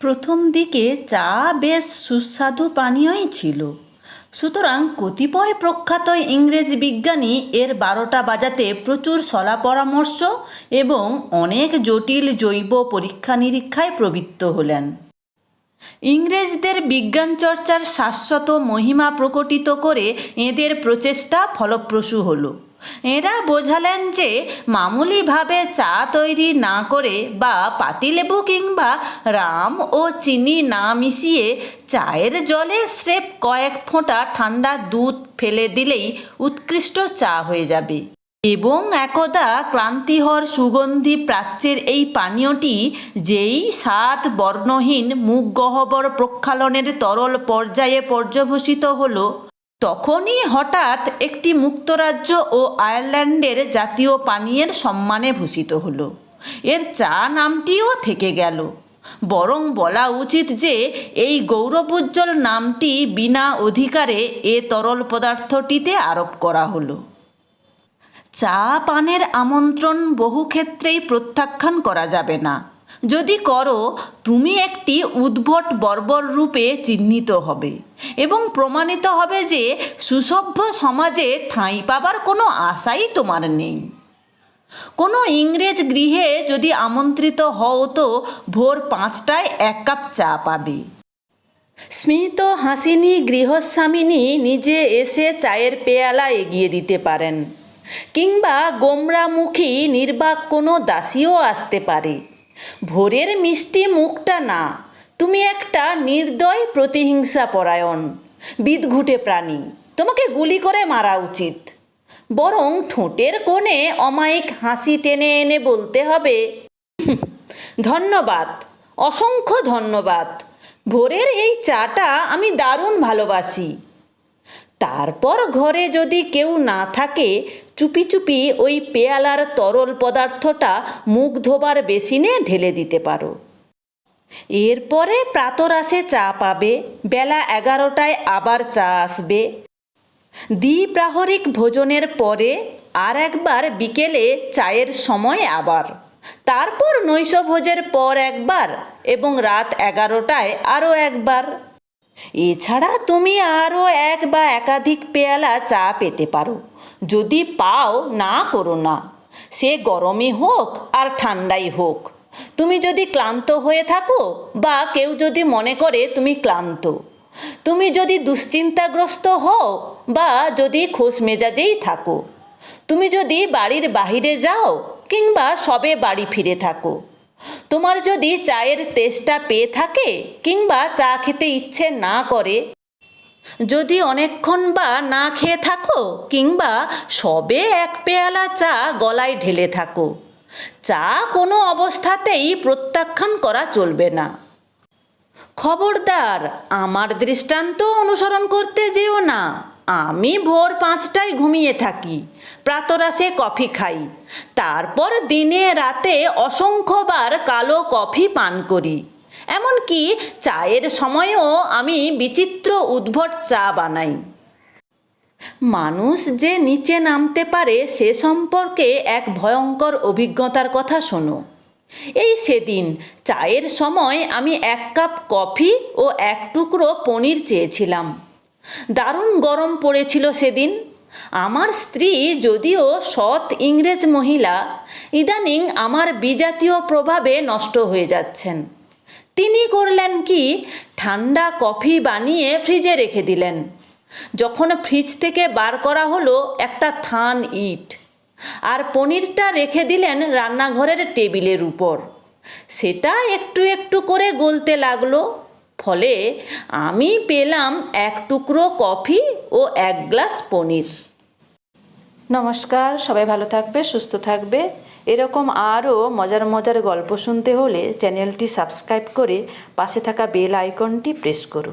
প্রথম দিকে চা বেশ সুস্বাদু পানীয়ই ছিল। সুতরাং কতিপয় প্রখ্যাত ইংরেজ বিজ্ঞানী এর বারোটা বাজাতে প্রচুর সলা পরামর্শ এবং অনেক জটিল জৈব পরীক্ষা নিরীক্ষায় প্রবৃত্ত হলেন। ইংরেজদের বিজ্ঞান চর্চার শাশ্বত মহিমা প্রকটিত করে এদের প্রচেষ্টা ফলপ্রসূ হলো। এরা বোঝালেন যে মামুলিভাবে চা তৈরি না করে বা পাতিলেবু কিংবা রাম ও চিনি না মিশিয়ে চায়ের জলে স্রেফ কয়েক ফোঁটা ঠান্ডা দুধ ফেলে দিলেই উৎকৃষ্ট চা হয়ে যাবে। এবং একদা ক্লান্তিহর সুগন্ধি প্রাচ্যের এই পানীয়টি, যেই স্বাদ বর্ণহীন মুখ গহ্বর প্রক্ষালনের তরল পর্যায়ে পর্যবসিত হলো তখনই হঠাৎ একটি মুক্তরাজ্য ও আয়ারল্যান্ডের জাতীয় পানীয়ের সম্মানে ভূষিত হলো। এর চা নামটিও থেকে গেল। বরং বলা উচিত যে, এই গৌরবোজ্জ্বল নামটি বিনা অধিকারে এ তরল পদার্থটিতে আরোপ করা হলো। চা পানের আমন্ত্রণ বহু ক্ষেত্রেই প্রত্যাখ্যান করা যাবে না। যদি করো, তুমি একটি উদ্ভট বর্বর রূপে চিহ্নিত হবে এবং প্রমাণিত হবে যে সুসভ্য সমাজে ঠাঁই পাবার কোনো আশাই তোমার নেই। কোনো ইংরেজ গৃহে যদি আমন্ত্রিত হও তো ভোর পাঁচটায় এক কাপ চা পাবে। স্মিত হাসিনী গৃহস্বামিনী নিজে এসে চায়ের পেয়ালা এগিয়ে দিতে পারেন, কিংবা গোমরামুখী নির্বাক কোনো দাসীও আসতে পারে। ভোরের মিষ্টি মুখটা না। তুমি একটা নির্দয় প্রতিহিংসা পরায়ণ, বিদঘুটে প্রাণী। তোমাকে গুলি করে মারা উচিত। বরং ঠোঁটের কোণে অমায়িক হাসি টেনে এনে বলতে হবে, ধন্যবাদ, অসংখ্য ধন্যবাদ। ভোরের এই চাটা আমি দারুণ ভালোবাসি। তারপর ঘরে যদি কেউ না থাকে চুপি চুপি ওই পেয়ালার তরল পদার্থটা মুখ ধোবার বেসিনে ঢেলে দিতে পারো। এরপরে প্রাতরাশে চা পাবে, বেলা এগারোটায় আবার চা আসবে। দ্বিপ্রাহরিক ভোজনের পরে আর একবার বিকেলে চায়ের সময় আবার। তারপর নৈশভোজের পর একবার এবং রাত এগারোটায় আরও একবার। এছাড়া তুমি আরও এক বা একাধিক পেয়ালা চা পেতে পারো। যদি পাও, না করো না। সে গরমই হোক আর ঠান্ডাই হোক। তুমি যদি ক্লান্ত হয়ে থাকো বা কেউ যদি মনে করে তুমি ক্লান্ত। তুমি যদি দুশ্চিন্তাগ্রস্ত হও বা যদি খোশ মেজাজেই থাকো। তুমি যদি বাড়ির বাহিরে যাও কিংবা সবে বাড়ি ফিরে থাকো। তোমার যদি চায়ের তেষ্টা পেয়ে থাকে কিংবা চা খেতে ইচ্ছে না করে যদি অনেকক্ষণ বা না খেয়ে থাকো কিংবা সবে এক পেয়ালা চা গলায় ঢেলে থাকো, চা কোনো অবস্থাতেই প্রত্যাখ্যান করা চলবে না। খবরদার, আমার দৃষ্টান্ত অনুসরণ করতে যেও না। আমি ভোর পাঁচটায় ঘুমিয়ে থাকি, প্রাতরাশে কফি খাই, তারপর দিনে রাতে অসংখ্যবার কালো কফি পান করি। এমনকি চায়ের সময়ও আমি বিচিত্র উদ্ভট চা বানাই। মানুষ যে নিচে নামতে পারে সে সম্পর্কে এক ভয়ঙ্কর অভিজ্ঞতার কথা শোনো। এই সেদিন চায়ের সময় আমি এক কাপ কফি ও এক টুকরো পনির চেয়েছিলাম। দারুণ গরম পড়েছিল সেদিন। আমার স্ত্রী যদিও সৎ ইংরেজ মহিলা, ইদানিং আমার বিজাতীয় প্রভাবে নষ্ট হয়ে যাচ্ছেন। তিনি করলেন কি? ঠান্ডা কফি বানিয়ে ফ্রিজে রেখে দিলেন। যখন ফ্রিজ থেকে বার করা হলো, একটা থান ইট। আর পনিরটা রেখে দিলেন রান্নাঘরের টেবিলের উপর। সেটা একটু একটু করে গলতে লাগল। ফলে আমি পেলাম এক টুকরো কফি ও এক গ্লাস পনির। নমস্কার, সবাই ভালো থাকবে, সুস্থ থাকবে। এরকম আরও মজার মজার গল্প শুনতে হলে চ্যানেলটি সাবস্ক্রাইব করে পাশে থাকা বেল আইকনটি প্রেস করো।